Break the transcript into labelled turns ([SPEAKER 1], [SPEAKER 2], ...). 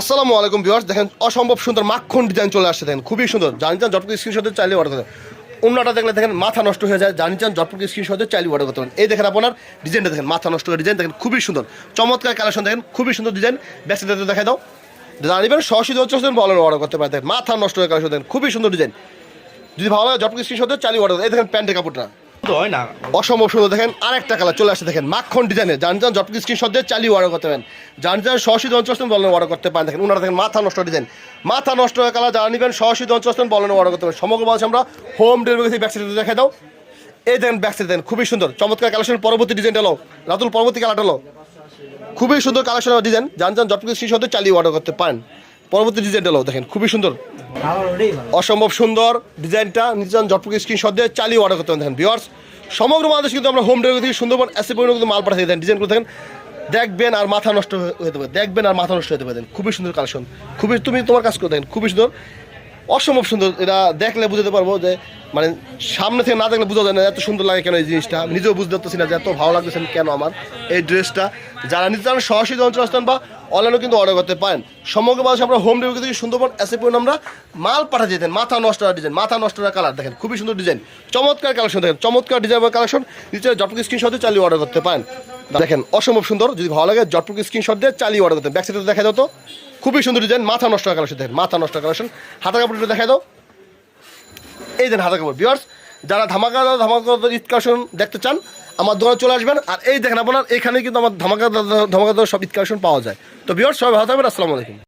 [SPEAKER 1] আসসালামু আলাইকুম ভিউয়ার্স, দেখেন অসম্ভব সুন্দর মাখন ডিজাইন চলে আসছে, দেখেন খুবই সুন্দর। জানি চান জটপুর স্ক্রিনশটে চাইলে অর্ডার করতে অন্যটা দেখলে দেখেন মাথা নষ্ট হয়ে যায়, জানি চান জটপুর স্ক্রিনশটে চাইলে অর্ডার করতে পারেন। এই দেখেন আপনার ডিজাইনটা দেখেন, মাথা নষ্ট হয়ে ডিজাইন দেখেন খুবই সুন্দর। চমৎকার কালেকশন দেখেন খুবই সুন্দর ডিজাইন ব্যাকসাইডে দেখাই দাও। জানিবেন সরাসরি হচ্ছে বলেন অর্ডার করতে পারেন। দেখেন মাথা নষ্ট হয়ে কালেকশন দেখেন খুবই সুন্দর ডিজাইন যদি ভালো লাগে জটপুর স্ক্রিনশটে চাইলে অর্ডার এই দেখেন প্যান্টের কাপড়টা।
[SPEAKER 2] হয় না।
[SPEAKER 1] অসম্ভব সুন্দর। দেখেন আরেকটা কালার, চলে আসছে, দেখেন মাখন ডিজাইনের জান জান জটকি স্ক্রিন সদ্যে চালিয়ে অর্ডার করতে পারেন। জান জান সহসী অঞ্চল বলেন অর্ডার করতে পারেন। দেখেন ওনারা দেখেন মাথা নষ্ট ডিজাইন মাথা নষ্ট কালার যারা নিবেন সহসী অঞ্চল বলেন অর্ডার করতে পারেন। সমগ্র বাংলাদেশে আমরা হোম ডেলিভারি ব্যাক সাইডে দেখে দাও। এই দেখেন ব্যাক সাইড দেখেন খুবই সুন্দর। চমৎকার কালেকশন পরবর্তী ডিজাইনটা হলো, রাতুল, পরবর্তী কালারটা হলো। খুবই সুন্দর কালেকশন ডিজাইন জান জান জটকি স্ক্রিন সদ্যে চালিয়ে অর্ডার করতে পারেন। পরবর্তী ডিজাইনটা হলো, দেখেন খুবই সুন্দর। অসম্ভব সুন্দর ডিজাইনটা নিজের স্ক্রিন স্ক্রিনশট দিয়ে চালিয়ে অর্ডার করতে দেখেন ভিওয়ার্স সমগ্র বাংলাদেশ কিন্তু আমরা হোম ডেলিভারি থেকে সুন্দরবন এসে পর্যন্ত কিন্তু মাল পাঠিয়ে দেন ডিজাইন করে থাকেন। দেখবেন আর মাথা নষ্ট হয়ে- হতে পারে, দেখবেন আর মাথা নষ্ট হতে পারেন খুবই সুন্দর কালেকশন খুবই তুমি তোমার কাজ করে দেখেন, খুবই সুন্দর। অসম্ভব সুন্দর। এটা দেখলে বুঝতে পারব যে মানে সামনে থেকে না দেখলে বোঝা যায় না এত সুন্দর লাগে কেন এই জিনিসটা। নিজেও বুঝতে পারতেছি না যে এত ভালো লাগতেছে কেন আমার এই ড্রেসটা। যারা নিতে চান সরাসরি অঞ্চল আসতেন বা অনলাইনেও কিন্তু অর্ডার করতে পারেন। সমগ্র বাংলাদেশ আমরা হোম ডেলিভারি থেকে সুন্দরবন এসে পর্যন্ত আমরা মাল পাঠা যেতেন। মাথা নষ্ট ডিজাইন মাথা নষ্ট কালার দেখেন, খুবই সুন্দর ডিজাইন চমৎকার কালেকশন দেখেন, চমৎকার ডিজাইন বা কালেকশন নিচে জটপুক স্ক্রিনশট চালিয়ে অর্ডার করতে পারেন। দেখেন, অসম্ভব সুন্দর। যদি ভালো লাগে জটপুক স্ক্রিনশট দিয়ে চালিয়ে অর্ডার করতেন ব্যাক সাইডে দেখা দাও তো। খুবই সুন্দর ডিজাইন মাথা নষ্ট কালেকশন দেখেন, মাথা নষ্ট কালেকশন হাতা কাপড়টা দেখা দাও। এই দেন হাতা কাপড়। বিয়ার্স যারা ধামাকা ধামাকা ঈদ কালেকশন দেখতে চান, আমার দোকানে চলে আসবেন। আর এই দেখেন আপনার, এখানে কিন্তু আমার ধামাকা ধামাকা সব ঈদ পাওয়া যায়। তো বিয়ার্স সবাই ভালো থাকবেন। আসসালামু আলাইকুম।